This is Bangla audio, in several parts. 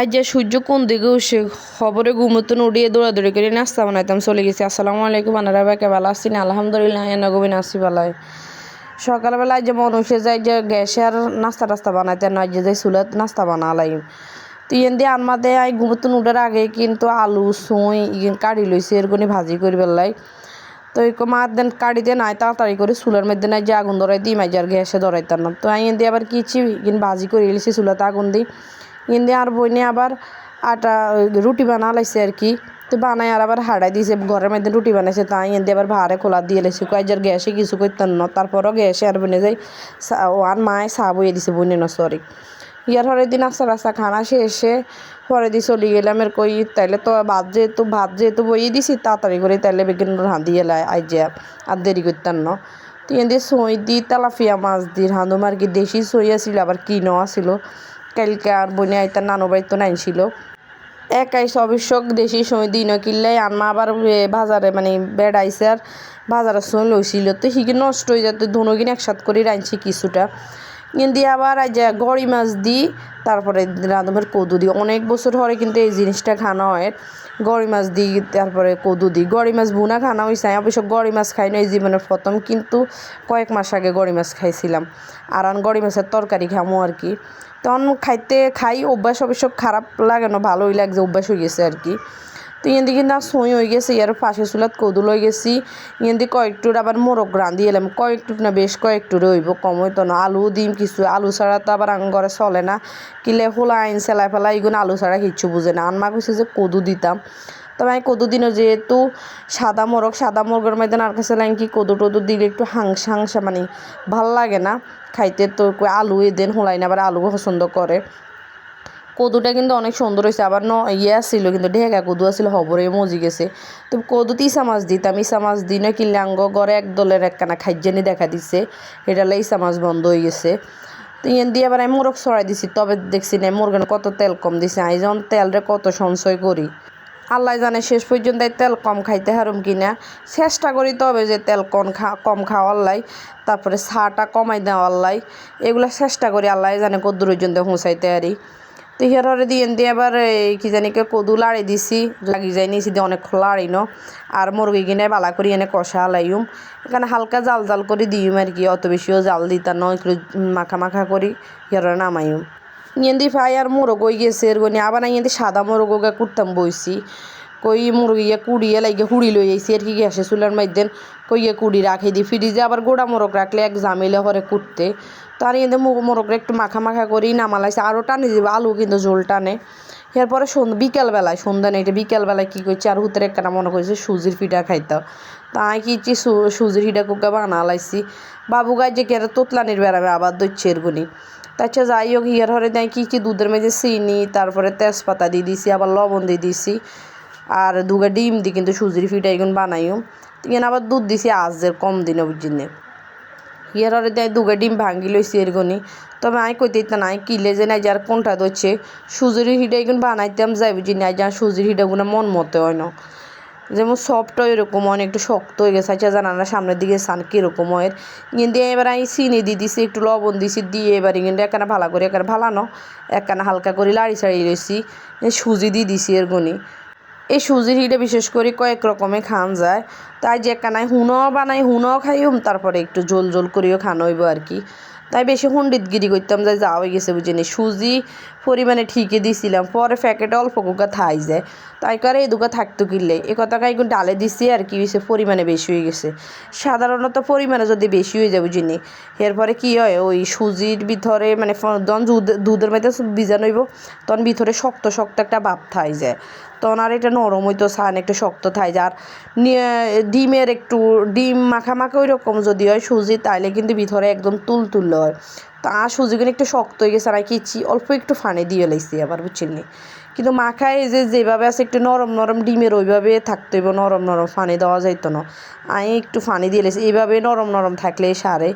আজ যে সূর্য কোন দিকে উঠছে, খবরে ঘুমতন উড়িয়ে দৌড়াদৌড়ি করে নাস্তা বানাইতাম, চলে গেছি। আসসালামু আলাইকুম, আনারা বেকে ভালো আসছি না আলহামদুলিল্লাহ, এনা গোবিন আসি ভালাই। সকালবেলা যে মন উঠে যায় যে গ্যাসে আর নাস্তা টাস্তা বানাইতে না যে যাই চুলাত নাস্তা বানালাই তো ইয়েন দিয়ে আনমাতে আই ঘুমতন উঠার আগে কিন্তু আলু সুই ইয়েন কাটি লইছি এরকমই ভাজি করি বেলাই তো এই মার দেন কাটিতে নাই, তাড়াতাড়ি করে চুলার মধ্যে নাই যে আগুন ধরাই দিই মাঝে আর গ্যাসে ধরাইতাম না। তো আই দিয়ে আবার কিছি ইন ভাজি করে এলিছি চুলাতে আগুন দিই। দিয়ে আর বইনে আবার আটা, রুটি বানা লাইছে আর কি। তো বানাই আর আবার হাড়াই দিয়েছে, ঘরের মধ্যে রুটি বানাইছে, তাই এন আবার ভাড়ে খোলা দিয়ে লেছে কয়েকবার গ্যাসে কিছু করতেন না, তারপরও গ্যাসে আর বনে যাই আর মায় চা বইয়ে দিছে বনে ন সরি ইয়ার পরের দিন আস্তে রাস্তা খানা শেষে পরে দিয়ে চলে গেলাম, এর কই, তাইলে তো ভাত যেহেতু ভাত যেহেতু বইয়ে দিছি, তাড়াতাড়ি করে তাইলে বেগিন রাঁধি এলাই আইজা আর দেরি করতেন না। তো এন সই দি, তেলাফিয়া মাছ দি রাঁধুম আর কি দেশি সই আসিল আবার কিনো আসিল কালকে আর বনে আইতার নানু বাড়িতে নাইছিল একাই সবিশক দেশি সময় দিন কিনলাই আনমা আবার বাজারে মানে বেড়াইছে, আর বাজারের সময় লইছিল। তো হিগে নষ্ট হয়ে যেত ধনুকিন একসাথ করে রাঁধছি কিছুটা। কিন্তু আবার আজ গড়ি মাছ দিই, তারপরে রাঁধুমের কদু দিই। অনেক বছর ধরে কিন্তু এই জিনিসটা খানা হয়। গড়ি মাছ দিই, তারপরে কদু দিই। গড়ি মাছ বুনা খানা হয়েছে অবশ্য গড়ি মাছ খাই না এই জীবনের প্রথম, কিন্তু কয়েক মাস আগে গড়ি মাছ খাইছিলাম। আর আন গড়ি মাছের তরকারি খামো আর কি। তখন খাইতে খাই, অভ্যাস অবশ্য খারাপ লাগে না, ভালোই লাগছে অভ্যাস হয়ে গেছে আর কি। তো ইয়ান দিকে না সই হয়ে গেছে ইয়ার পাশে চুলাত কদুল হয়ে গেছি। ইয়ান দিয়ে কয়েকটুর আবার মোরগ রাঁধি এলাম। কয়েকটুর না বেশ কয়েকটুর হইব কম হইতো না। আলু দিম কিছু, আলু ছাড়া তো আবার আং ঘরে চলে না। কিলে হোলা আইন সেলাই ফেলাই এগুলো আলু ছাড়া কিচ্ছু বুঝে না। আনমা কইছে যে কদু দিতাম। তবে আমি কদু দিনও যেহেতু সাদা মোরগ, সাদা মোরগের মধ্যে আর কাছে লাইন কি কদু টদু দিলে একটু হাংসা হাংসা মানে ভালো লাগে না। খাইতে তো আলু এদেন হোলাই না, আবার আলু পছন্দ করে। কদুটা কিন্তু অনেক সুন্দর হয়েছে। আবার ন ইয়ে আসছিল কিন্তু, ঢেকা কদু আসছিল হবরে মজি গেছে। তো কদুতে ইসা মাছ দিতাম ইসা মাছ দিই না কিনলে আঙ্গ ঘরে এক দলের একখানা খাইজানি দেখা দিছে। এটা ইসা মাছ বন্ধ হয়ে গেছে। তো ইয়ান দিয়ে আবার আমি মোরগ ছড়াই দিছি, তবে দেখছি না মোরগান কত তেল কম দিছে। আমি যখন তেলরে কত সঞ্চয় করি। আল্লাহ জানে শেষ পর্যন্ত তেল কম খাইতে হারুম কিনা চেষ্টা করি তবে যে তেল কম খা কম খাওয়ার লাই, তারপরে চাটা কমাই দেওয়ার লাই। এগুলো চেষ্টা করি, আল্লাহ জানে কত দূর পর্যন্ত পৌঁছাইতে পারি। তো হিয়ারে দিয়ে দিয়ে আবার এই কি জানি কে কদু লাড়ি দিছি, লাগি যাই নিছি দিয়ে অনেক লাড়ি ন। আর মুরগি কিনে বালা করি এনে কষা লাইম এখানে হালকা জাল জাল করে দিম আর কি, অত বেশিও জাল দিতাম ন একটু মাখা মাখা করি হিয়ারে নামাইম। ইয়েন্দি ফ্রাই আর মোরগ হয়ে গেছে এর গনি আবার ইয়েন্দি সাদা মোরগ কুটতাম বইছি কই মুরগিয়ে কুড়িয়ে লাগে হুড়ি লই আইছি আর কি গ্যাসে চুলার মাইদেন কইয়ে কুড়ি রাখি দি ফ্রিজে আবার গোড়া মোরগ রাখলে এক জামিলে হরে কুটতে তার এদের মোরগটা একটু মাখা মাখা করি নামালাইছে আরও টানে দিব, আলু কিন্তু ঝোল টানে। এরপরে সন্ধ্যা বিকেলবেলায়, সন্ধ্যা নেই বিকেলবেলায় কী করছি, আর হুতের একটা মনে করছে, সুজির পিঠা খাইতাম তাই কি সুজির পিঠা কুকা বানা লাইছি বাবু গাছ যে কেটে তোতলানির বেড়াবে আবার দইছে এরগুনি তাছাড়া যাই হোক ইয়ার হরে দেয় কী কী দুধের মেঝে চিনি, তারপরে তেজপাতা দিয়ে দিছি, আবার লবণ দিয়ে দিছি। আর দুগা ডিম দিই কিন্তু সুজির ফিটা এগুলো বানাইও। ইয়ে আবার দুধ দিছি আজের কম দিনে বুঝিনে। ইয়ার দেয় দুগা ডিম ভাঙ্গি লইছি এরগনি তবে আমি কইতে ইতা নাই কিলে যে নাই যার কোনটা দচ্ছে সুজির হিটা এগুলো বানাইতাম যাই বুঝি নাই যার সুজির হিটাগুলো মন মতে হয় না। যেমন সফট হয় এরকম অনেক একটু শক্ত হয়ে গেছে আচ্ছা জানানা সামনের দিকে সান কীরকম হয়। কিন্তু এবার আমি চিনি দিয়ে দিছি, একটু লবণ দিছি, দিয়ে এবার কিন্তু একখানা ভালো করে একখানা ভালানো একখানা হালকা করে, লাড়ি ছাড়ি রয়েছি সুজি দিয়ে দিছি এর গনি। এই সুজির হিটা বিশেষ করে কয়েক রকমে খান যায়। তাই যে কানায় হুনও বানাই হুনও খাইম তারপরে একটু জোল জোল করেও খান হইব আর কি। তাই বেশি গিরি করতাম যাই যাওয়া গেছে বুঝিনি। সুজি পরিমাণে ঠিকই দিছিলাম, পরে প্যাকেটে অল্প কুকা থাই যায়। তাই করে এই দুকা থাকতো কিনলে এ কথা কাইগুন ডালে দিছি আর কি হয়েছে পরিমাণে বেশি হয়ে গেছে। সাধারণত পরিমাণে যদি বেশি হয়ে যায় বুঝিনি। এরপরে কি হয়, ওই সুজির ভিতরে মানে যখন দুধের মধ্যে বিজানো হইব, তখন ভিতরে শক্ত শক্ত একটা ভাব থাই যায়। তখন আর এটা নরম হইতো, সান একটু শক্ত থাই যায়। আর ডিমের একটু, ডিম মাখা মাখা ওই রকম যদি হয় সুজি, তাইলে কিন্তু ভিতরে একদম তুল তুল হয়। তা সুজিগুলো একটু শক্ত হয়ে গেছে, আর কিচ্ছি অল্প একটু ফানে দিয়ে লাইছি আবার, বুঝছেন কিন্তু মাখায় যে যেভাবে আছে একটু নরম নরম ডিমের ওইভাবে থাকতে হইব, নরম নরম ফানি দেওয়া যাইতো না। আমি একটু ফানি দিয়ে লেছি এইভাবে নরম নরম থাকলে সারে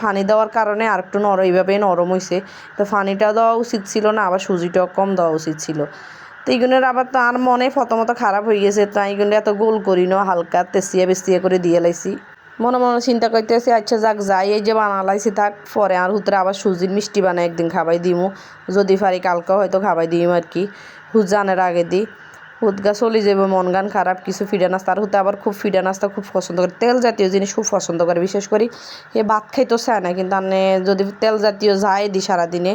ফানি দেওয়ার কারণে আর একটু নরম এইভাবে নরম হয়েছে তো ফানিটা দেওয়া উচিত ছিল না, আবার সুজিটাও কম দেওয়া উচিত ছিল। তো এইগুলোর আবার তো আর মনে প্রথমত খারাপ হয়ে গেছে, তো এইগুলো এত গোল করি না, হালকা তেসিয়া বেসিয়া করে দিয়ে লাইছি। মনে মনে চিন্তা করতেছি আচ্ছা যাক যাই, এই যে বানালাইছি থাক পরে আর হুতরে আবার সুজির মিষ্টি বানাই একদিন খাবাই দিমু। যদি পারি কালকে হয়তো খাবাই দিম আর কি। হুজ জানের আগে দিই হুদগা চলে যাবে মন গান খারাপ, কিছু ফিডা নাস্তা। আর হতে আবার খুব ফিডা নাস্তা খুব পছন্দ করে। তেল জাতীয় জিনিস খুব পছন্দ করে, বিশেষ করে এ ভাত খাইতেও চায় না, কিন্তু আনে যদি তেল জাতীয় যায় দি সারাদিনে,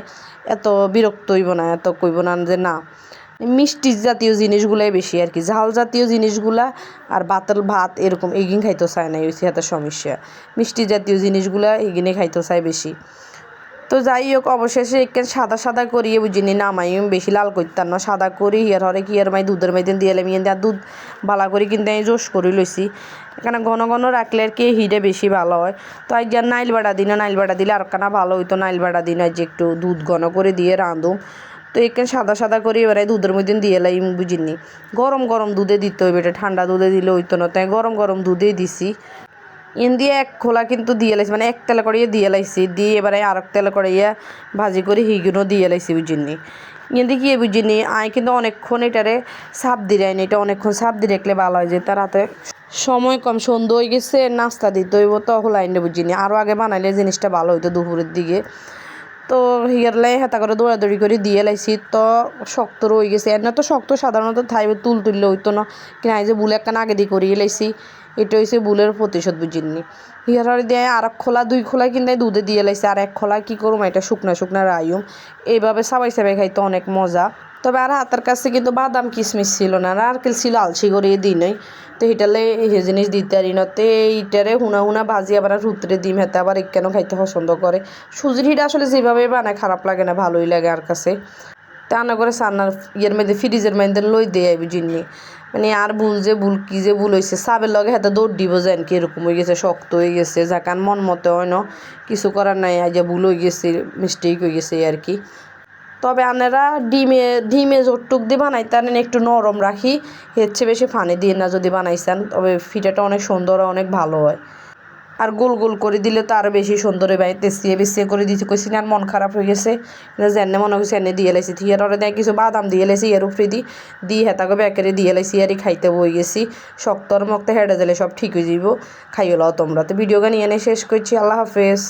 এত বিরক্ত হইব না, এত কইব না যে না। মিষ্টি জাতীয় জিনিসগুলাই বেশি আর কি। ঝাল জাতীয় জিনিসগুলা আর বাতল, ভাত এরকম এগিন খাইতে চায় না, এই হাতে সমস্যা। মিষ্টি জাতীয় জিনিসগুলা এগিনে খাইতে চায় বেশি। তো যাই হোক, অবশেষে একে সাদা সাদা করিয়ে বুঝিনি নামাই বেশি লাল করতাম না। সাদা করি, হিয়ার হরে কি আর মাই, দুধের মাইদিন দিয়ে এলাম ইয়ে দুধ বালা করি কিন্তু আমি জোশ করে লইছি। এখানে ঘন ঘন রাখলে আর কি হিটে বেশি ভালো হয়। তো আজ আর নাইল বাড়া দিনে, নাইল বাড়া দিলে আর কানা ভালো হইতো। নাইল বাড়া দিন আজ একটু দুধ ঘন করে দিয়ে রাঁধুম। তো এখানে সাদা সাদা করে, এবারে দুধের মধ্যে দিয়ে এলাই বুঝিনি। গরম গরম দুধে দিতে হইবে, এটা ঠান্ডা দুধে দিলে হইতো না। তাই গরম গরম দুধেই দিছি। ইন দিয়ে এক খোলা কিন্তু দিয়ে লাইছি মানে এক তেল করিয়ে দিয়ে লাইছি। দিয়ে এবারে আর এক তেল করিয়ে ভাজি করে হিগুনো দিয়ে লাইছি বুঝিনি। ইন্দি কি বুঝিনি আয় কিন্তু অনেকক্ষণ এটারে সাপ দিয়ে রাইনি এটা অনেকক্ষণ সাপ দিয়ে রাখলে ভালো হয় যে তার হাতে সময় কম, সন্ধ্যা হয়ে গেছে, নাস্তা দিতে হইব তো হলাইনে বুঝিনি। আরও আগে বানাইলে জিনিসটা ভালো হইতো দুপুরের দিকে। তো হিয়ারলাই হেতা করে দৌড়াদৌড়ি করে দিয়ে লাইছি, তো শক্ত রয়ে গেছে। এনে তো শক্ত সাধারণত থাইবে তুল তুললে হইতো না কিনা এই যে বুলে একখান আগে দিয়ে করিয়ে লাইছি। এটা হয়েছে বুলের প্রতিশোধ বুঝিনি। হিয়ার দিয়ে আর এক খোলা, দুই খোলা কিন্তু দুধে দিয়ে লাইছে, আর এক খোলা কী করুম এটা শুকনা শুকনা রায়ুম এইভাবে সাবাই সাবাই খাইতে অনেক মজা। তবে আর হাতের কাছে কিন্তু বাদাম কিশমিশ ছিল না আর নারকেল ছিল, আলসি করিয়ে দিই নাই। তো এটালে এই জিনিস দিতে পারি না, তো এইটারে হুনা হুনা ভাজি আবার রুতরে ডিম হেতে আবার এক কেন খাইতে পছন্দ করে। সুজির হিটা আসলে যেভাবে বানায় খারাপ লাগে না, ভালোই লাগে আর কাছে। তা না করে সান্নার ইয়ের মধ্যে, ফ্রিজের মধ্যে লই দিয়ে জিন্নি। মানে আর ভুল যে ভুল, কি যে ভুল হয়েছে সাবের লগে হাতে দৌড় দিব যেন কি এরকম হয়ে গেছে, শক্ত হয়ে গেছে যাকান মন মতো হয় না। কিছু করার নাই আজ ভুল হয়ে গেছে মিস্টেক হয়ে গেছে আর কি। তবে আনেরা ডিমে ডিমে জোরটুক দিয়ে বানাইতেন একটু নরম রাখি। এর চেয়ে বেশি ফানি দিয়ে না যদি বানাইছেন, তবে ফিটাটা অনেক সুন্দর অনেক ভালো হয়। আর গোল গোল করে দিলে তো আরও বেশি সুন্দর হয় তেসিয়ে বেসিয়ে করে দিতে কইছি আর মন খারাপ হয়ে গেছে। জেনে মনে হয়েছে এনে দিয়ে লাইছি। থিয়ার ওরে দেয় কিছু বাদাম দিয়ে লাইছি, এর উপরে দি, দিয়ে হেতাকে বেকারে দিয়ে লাইছি আরই খাইতে বই গেছি। শক্তর মক্ত হেঁটে দিলে সব ঠিক হয়ে যাইব। খাইও লও তোমরা। তো ভিডিও গান এনে শেষ করছি। আল্লাহ হাফেজ।